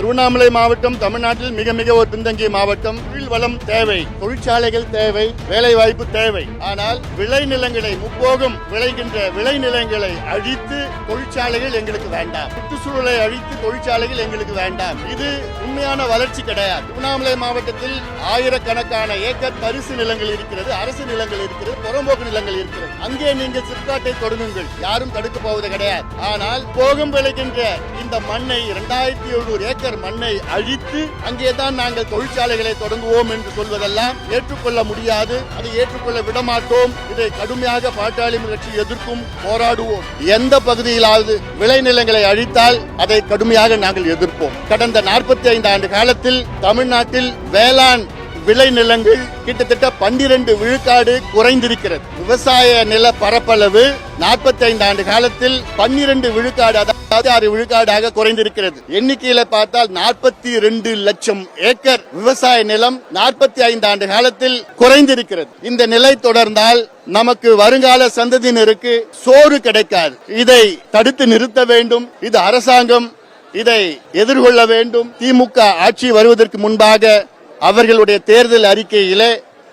திருவண்ணாமலை மாவட்டம் தமிழ்நாட்டில் மிக மிக ஒரு பின்தங்கிய மாவட்டம். வளம் தேவை தொழிற்சாலைகள் தேவை வேலை வாய்ப்பு தேவை. ஆனால் விளைநிலங்களை முப்போகம் விளைகின்ற விளைநிலங்களை அழித்து தொழிற்சாலைகள் எங்களுக்கு வேண்டாம். சுற்றுச்சூழலை அழித்து தொழிற்சாலைகள் எங்களுக்கு வேண்டாம். இது உண்மையான வளர்ச்சி கிடையாது. திருவண்ணாமலை மாவட்டத்தில் ஆயிரக்கணக்கான ஏக்கர் பரிசு நிலங்கள் இருக்கிறது அரசு நிலங்கள் இருக்கிறது புறம்போக்கு நிலங்கள் இருக்கிறது. அங்கே நீங்கள் சிற்காட்டை தொடங்குங்கள் யாரும் தடுக்க போவது கிடையாது. ஆனால் போகம் விளைகின்ற இந்த மண்ணை இரண்டாயிரத்தி எழுநூறு ஏக்கர் மண்ணை அழித்து அங்கே தான் நாங்கள் தொழிற்சாலைகளை தொடங்குவோம். போவோம் என்று சொல்வதெல்லாம் ஏற்றுக்கொள்ள முடியாது. அதை ஏற்றுக்கொள்ள விடமாட்டோம். இதை கடுமையாக பாட்டாளி கட்சி எதிர்க்கும் போராடுவோம். எந்த பகுதியிலாவது விளைநிலங்களை அழித்தால் அதை கடுமையாக நாங்கள் எதிர்ப்போம். கடந்த நாற்பத்தி ஐந்து ஆண்டு காலத்தில் தமிழ்நாட்டில் வேளாண் விளைநிலங்கள் கிட்டத்தட்ட பன்னிரண்டு விழுக்காடு குறைந்திருக்கிறது. விவசாய நில பரப்பளவு நாற்பத்தி ஐந்து ஆண்டு காலத்தில் பன்னிரண்டு விழுக்காடு ஆறு விழுக்காடாக குறைந்திருக்கிறது. எண்ணிக்கையில பார்த்தால் நாற்பத்தி ரெண்டு லட்சம் ஏக்கர் விவசாய நிலம் நாற்பத்தி ஐந்து ஆண்டு காலத்தில் குறைந்திருக்கிறது. இந்த நிலை தொடர்ந்தால் நமக்கு வருங்கால சந்ததியினருக்கு சோறு கிடைக்காது. இதை தடுத்து நிறுத்த வேண்டும். இது அரசாங்கம் இதை எதிர்கொள்ள வேண்டும். திமுக ஆட்சி வருவதற்கு முன்பாக அவர்களுடைய தேர்தல் அறிக்கையிலே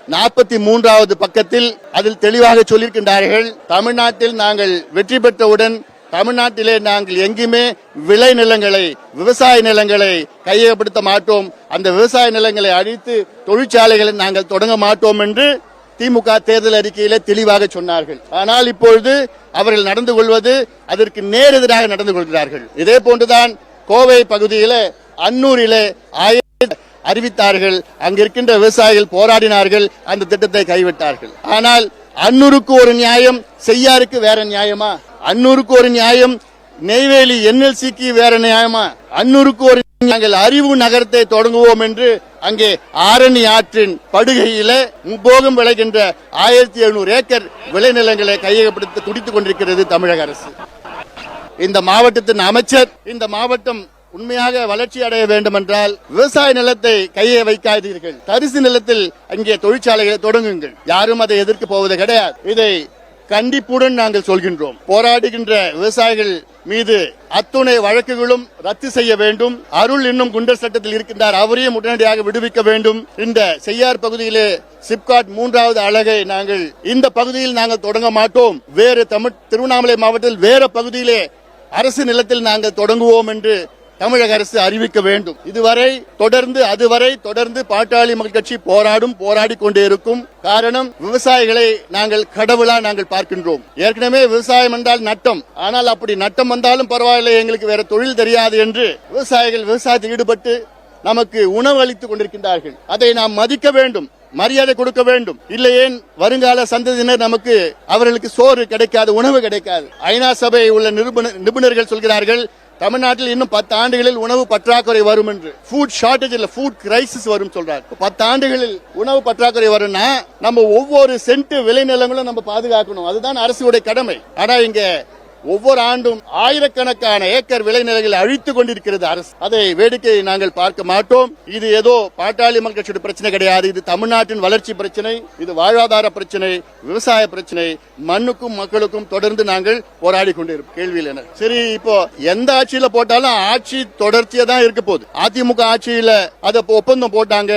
நாற்பத்தி மூன்றாவது பக்கத்தில் அதில் தெளிவாக சொல்லியிருக்கின்றார்கள் தமிழ்நாட்டில் நாங்கள் வெற்றி பெற்றவுடன் தமிழ்நாட்டிலே நாங்கள் எங்குமே விளை நிலங்களை விவசாய நிலங்களை கையகப்படுத்த மாட்டோம். அந்த விவசாய நிலங்களை அழித்து தொழிற்சாலைகளை நாங்கள் தொடங்க மாட்டோம் என்று திமுக தேர்தல் அறிக்கையில தெளிவாக சொன்னார்கள். ஆனால் இப்பொழுது அவர்கள் நடந்து கொள்வது அதற்கு நேரெதிராக நடந்து கொள்கிறார்கள். இதே போன்றுதான் கோவை பகுதியில அன்னூரிலே ஆயிரம் அறிவித்தார்கள். அங்கிருக்கின்ற விவசாயிகள் போராடினார்கள். அந்த திட்டத்தை கைவிட்டார்கள். ஆனால் அன்னூருக்கு ஒரு நியாயம் செய்யாருக்கு வேற நியாயமா? அன்னூருக்கு ஒரு நியாயம் நெய்வேலி என்எல்சிக்கு வேற நியாயமா? அன்னூருக்கு ஒரு நாங்கள் அறிவு நகரத்தை தொடங்குவோம் என்று அங்கே ஆரணி ஆற்றின் படுகையில முப்போகம் விளைகின்ற ஆயிரத்தி எழுநூறு ஏக்கர் விளைநிலங்களை கையகப்படுத்த துடித்துக் கொண்டிருக்கிறது தமிழக அரசு. இந்த மாவட்டத்தின் அமைச்சர் இந்த மாவட்டம் உண்மையாக வளர்ச்சி அடைய வேண்டும் என்றால் விவசாய நிலத்தை கையை வைக்காதீர்கள். தரிசு நிலத்தில் அங்கே தொழிற்சாலைகளை தொடங்குங்கள். யாரும் அதை எதிர்க்க போவது கிடையாது. இதை கண்டிப்புடன் நாங்கள் சொல்கின்றோம். போராடுகின்ற விவசாயிகள் மீது அத்துணை வழக்குகளும் ரத்து செய்ய வேண்டும். அருள் இன்னும் குண்டர் சட்டத்தில் இருக்கின்றார். அவரையும் உடனடியாக விடுவிக்க வேண்டும். இந்த செய்யார் பகுதியிலே சிப்காட் மூன்றாவது அழகை நாங்கள் இந்த பகுதியில் நாங்கள் தொடங்க மாட்டோம். வேறு தமிழ் திருவண்ணாமலை மாவட்டத்தில் வேறு பகுதியிலே அரசு நிலத்தில் நாங்கள் தொடங்குவோம் என்று தமிழக அரசு அறிவிக்க வேண்டும். இதுவரை தொடர்ந்து அதுவரை தொடர்ந்து பாட்டாளி மக்கள் கட்சி போராடும் போராடி கொண்டே இருக்கும். காரணம் விவசாயிகளை நாங்கள் கடவுளா நாங்கள் பார்க்கின்றோம். ஏற்கனவே விவசாயம் என்றால் நட்டம். ஆனால் அப்படி நட்டம் வந்தாலும் பரவாயில்லை எங்களுக்கு வேற தொழில் தெரியாது என்று விவசாயிகள் விவசாயத்தில் ஈடுபட்டு நமக்கு உணவு அளித்துக் கொண்டிருக்கின்றார்கள். அதை நாம் மதிக்க வேண்டும் மரியாதை கொடுக்க வேண்டும். இல்லையே வருங்கால சந்ததியினர் நமக்கு அவர்களுக்கு சோறு கிடைக்காது உணவு கிடைக்காது. ஐநா சபை உள்ள நிருபண- நிபுணர்கள் சொல்கிறார்கள் தமிழ்நாட்டில் இன்னும் பத்து ஆண்டுகளில் உணவு பற்றாக்குறை வரும் என்று. ஃபுட் ஷார்டேஜ் இல்ல ஃபுட் கிரைசிஸ் வரும் சொல்றார். பத்து ஆண்டுகளில் உணவு பற்றாக்குறை வரும்னா நம்ம ஒவ்வொரு சென்ட் விளைநிலங்களும் நம்ம பாதுகாக்கணும். அதுதான் அரசுடைய கடமை. ஆனா இங்க ஒவ்வொரு ஆண்டும் ஆயிரக்கணக்கான ஏக்கர் விளைநிலங்களை அழித்துக் கொண்டிருக்கிறது அரசு. அதை வேடிக்கையை நாங்கள் பார்க்க மாட்டோம். இது ஏதோ பாட்டாளி மக்கள் கட்சியோட பிரச்சனை கிடையாது. இது தமிழ்நாட்டின் வளர்ச்சி பிரச்சனை இது வாழ்வாதார பிரச்சனை விவசாய பிரச்சனை. மண்ணுக்கும் மக்களுக்கும் தொடர்ந்து நாங்கள் போராடி கொண்டிருப்போம். கேள்வியில் என்ன சரி இப்போ எந்த ஆட்சியில போட்டாலும் ஆட்சி தொடர்ச்சியா தான் இருக்க போகுது. அதிமுக ஆட்சியில அதை இப்போ ஒப்பந்தம் போட்டாங்க.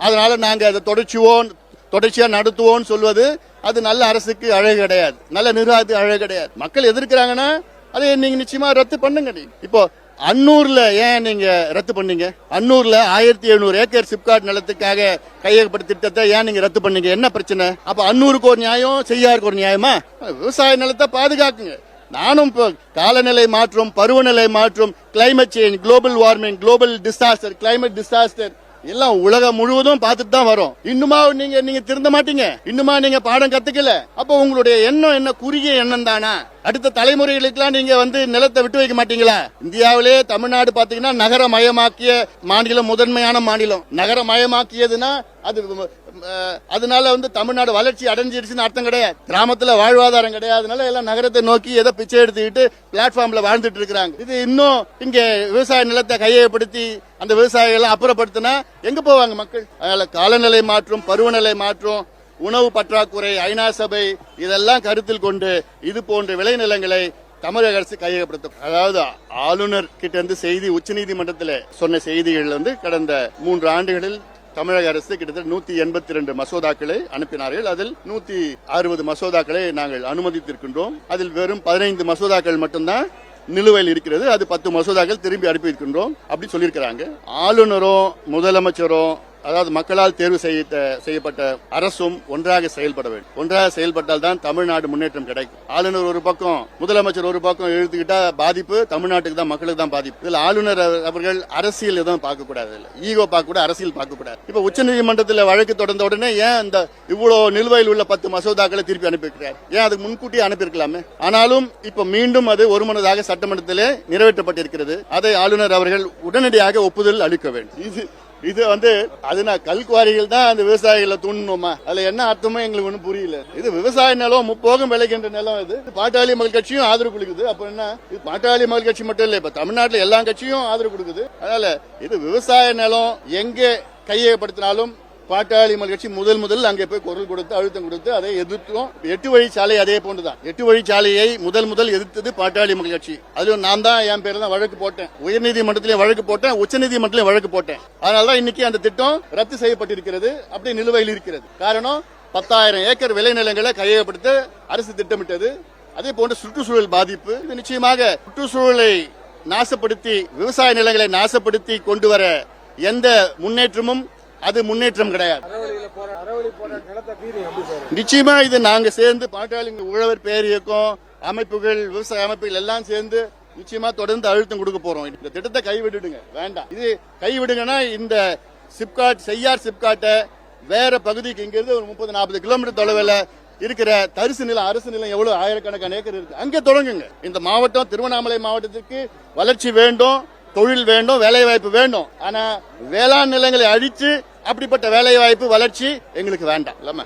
அதனால நாங்க அதை தொடர்ச்சிவோம் தொடர்ச்சியா நடத்துவோம்னு சொல்வது அது நல்ல அரசுக்கு அழகு கிடையாது. நல்ல நிர்வாகத்துக்கு அழகு கிடையாது. மக்கள் எதிர்க்கிறாங்கன்னா அதை நீங்க நிச்சயமா ரத்து பண்ணுங்க நீங்க. இப்போ அன்னூர்ல ஏன் நீங்க ரத்து பண்ணீங்க? அன்னூர்ல ஆயிரத்தி எழுநூறு ஏக்கர் சிப்காட் நிலத்துக்காக கையகப்படுத்த திட்டத்தை ஏன் நீங்க ரத்து பண்ணீங்க? என்ன பிரச்சனை? அப்ப அன்னூருக்கு ஒரு நியாயம் செய்யாருக்கு ஒரு நியாயமா? விவசாய நிலத்தை பாதுகாக்குங்க. நானும் இப்போ காலநிலை மாற்றம் பருவநிலை மாற்றம் climate change global warming global disaster climate disaster எல்லாம் உலகம் முழுவதும் பார்த்துட்டு தான் வரும். இன்னுமா நீங்க நீங்க திருந்த மாட்டீங்க. இன்னுமா நீங்க பாடம் கத்துக்கல. அப்ப உங்களுடைய எண்ணம் என்ன? குறுகிய எண்ணம் தானா? அடுத்த தலைமுறைகளுக்கெல்லாம் நீங்க வந்து நிலத்தை விட்டு வைக்க மாட்டீங்களா? இந்தியாவிலே தமிழ்நாடு பாத்தீங்கன்னா நகரமயமாக்கிய மாநிலம் முதன்மையான மாநிலம். நகரமயமாக்கியதுன்னா அது அதனால வந்து தமிழ்நாடு வளர்ச்சி அடைஞ்சிருச்சுன்னு அர்த்தம் கிடையாது. கிராமத்துல வாழ்வாதாரம் கிடையாதுனால எல்லாம் நகரத்தை நோக்கி ஏதோ பிச்சை எடுத்துக்கிட்டு பிளாட்ஃபார்ம்ல வாழ்ந்துட்டு இருக்கிறாங்க. இது இன்னும் இங்க விவசாய நிலத்தை கையப்படுத்தி அந்த விவசாயிகள்லாம் அப்புறப்படுத்தினா எங்க போவாங்க மக்கள்? அதனால காலநிலை மாற்றம் பருவநிலை மாற்றம் உணவு பற்றாக்குறை ஐநா சபை இதெல்லாம் கருத்தில் கொண்டு இது போன்ற விளைநிலங்களை தமிழக அரசு கையகப்படுத்தும். அதாவது ஆளுநர் கிட்ட இருந்து செய்தி உச்சநீதிமன்றத்தில் சொன்ன செய்திகள் வந்து கடந்த மூன்று ஆண்டுகளில் தமிழக அரசு கிட்டத்தட்ட நூத்தி எண்பத்தி ரெண்டு மசோதாக்களை அனுப்பினார்கள். அதில் நூத்தி அறுபது மசோதாக்களை நாங்கள் அனுமதித்திருக்கின்றோம். அதில் வெறும் பதினைந்து மசோதாக்கள் மட்டும்தான் நிலுவையில் இருக்கிறது. அது பத்து மசோதாக்கள் திரும்பி அனுப்பி இருக்கின்றோம் அப்படி சொல்லியிருக்கிறாங்க. ஆளுநரும் முதலமைச்சரும் அதாவது மக்களால் தேர்வு செய்ய செய்யப்பட்ட அரசும் ஒன்றாக செயல்பட வேண்டும். ஒன்றாக செயல்பட்டால் தான் தமிழ்நாடு முன்னேற்றம் கிடைக்கும். ஆளுநர் ஒரு பக்கம் முதலமைச்சர் ஒரு பக்கம் எழுத்துக்கிட்டா பாதிப்பு தமிழ்நாட்டுக்கு தான் மக்களுக்கு தான் பாதிப்பு. இதில் ஆளுநர் அவர்கள் அரசியல் எதுவும் பார்க்க கூடாது ஈகோ பார்க்க கூட அரசியல் பார்க்க கூடாது இப்ப உச்சநீதிமன்றத்தில் வழக்கு தொடர்ந்த உடனே ஏன் இந்த இவ்வளவு நிலுவையில் உள்ள பத்து மசோதாக்களை திருப்பி அனுப்பியிருக்கிறார்? ஏன் அதுக்கு முன்கூட்டியே அனுப்பியிருக்கலாமே? ஆனாலும் இப்ப மீண்டும் அது ஒருமனதாக சட்டமன்றத்திலே நிறைவேற்றப்பட்டிருக்கிறது. அதை ஆளுநர் அவர்கள் உடனடியாக ஒப்புதல் அளிக்க வேண்டும். இது இது வந்து அது நான் கல்குவாரிகள் தான் அந்த விவசாயிகளை தூண்டணுமா அதுல என்ன அர்த்தமோ எங்களுக்கு ஒன்றும் புரியல. இது விவசாய நிலம் முப்போகம் விளைக்கின்ற நிலம் இது. பாட்டாளி மக்கள் கட்சியும் ஆதரவு கொடுக்குது. அப்ப என்ன? இது பாட்டாளி மக்கள் கட்சி மட்டும் இல்ல இப்ப தமிழ்நாட்டில் எல்லா கட்சியும் ஆதரவு கொடுக்குது. அதனால இது விவசாய நிலம் எங்க கையகப்படுத்தினாலும் பாட்டாளி மக்கள் கட்சி முதல் முதல் அங்கே போய் குரல் கொடுத்து அழுத்தம் கொடுத்து அதை எதிர்த்தோம். எட்டு வழிச்சாலை அதே போன்றுதான். எட்டு வழிச்சாலையை முதல் முதல் எதிர்த்தது பாட்டாளி மக்கள் கட்சி. அதுவும் நான் தான் என் பேர் தான் வழக்கு போட்டேன். உயர்நீதிமன்றத்திலே வழக்கு போட்டேன் உச்சநீதிமன்றத்திலே வழக்கு போட்டேன். அதனாலதான் இன்னைக்கு அந்த திட்டம் ரத்து செய்யப்பட்டிருக்கிறது. அப்படியே நிலுவையில் இருக்கிறது. காரணம் பத்தாயிரம் ஏக்கர் விளைநிலங்களை கையகப்படுத்த அரசு திட்டமிட்டது. அதே போன்ற சுற்றுச்சூழல் பாதிப்பு. இது நிச்சயமாக சுற்றுச்சூழலை நாசப்படுத்தி விவசாய நிலங்களை நாசப்படுத்தி கொண்டு வர எந்த முன்னேற்றமும் அது முன்னேற்றம் கிடையாது. நிச்சயமா இது நாங்க சேர்ந்து பாட்டாளி உழவர் பேர் இயக்கம் அமைப்புகள் விவசாய அமைப்புகள் எல்லாம் சேர்ந்து நிச்சயமா தொடர்ந்து அழுத்தம் கொடுக்க போறோம். இந்த திட்டத்தை கைவிட்டுடுங்க. வேண்டாம். இது கைவிடுங்கன்னா இந்த சிப்காட் செய்யார் சிப்காட்டை வேற பகுதிக்கு இங்க இருந்து ஒரு முப்பது நாற்பது கிலோமீட்டர் தொலைவில் இருக்கிற தரிசு நிலம் அரசு நிலம் எவ்வளவு ஆயிரக்கணக்கான ஏக்கர் இருக்கு. அங்க தொடங்குங்க. இந்த மாவட்டம் திருவண்ணாமலை மாவட்டத்திற்கு வளர்ச்சி வேண்டும் தொழில் வேண்டும் வேலை வாய்ப்பு வேண்டும். ஆனா வேளாண் நிலங்களை அழிச்சு அப்படிப்பட்ட வேலை வாய்ப்பு வளர்ச்சி எங்களுக்கு வேண்டாம். இல்லாம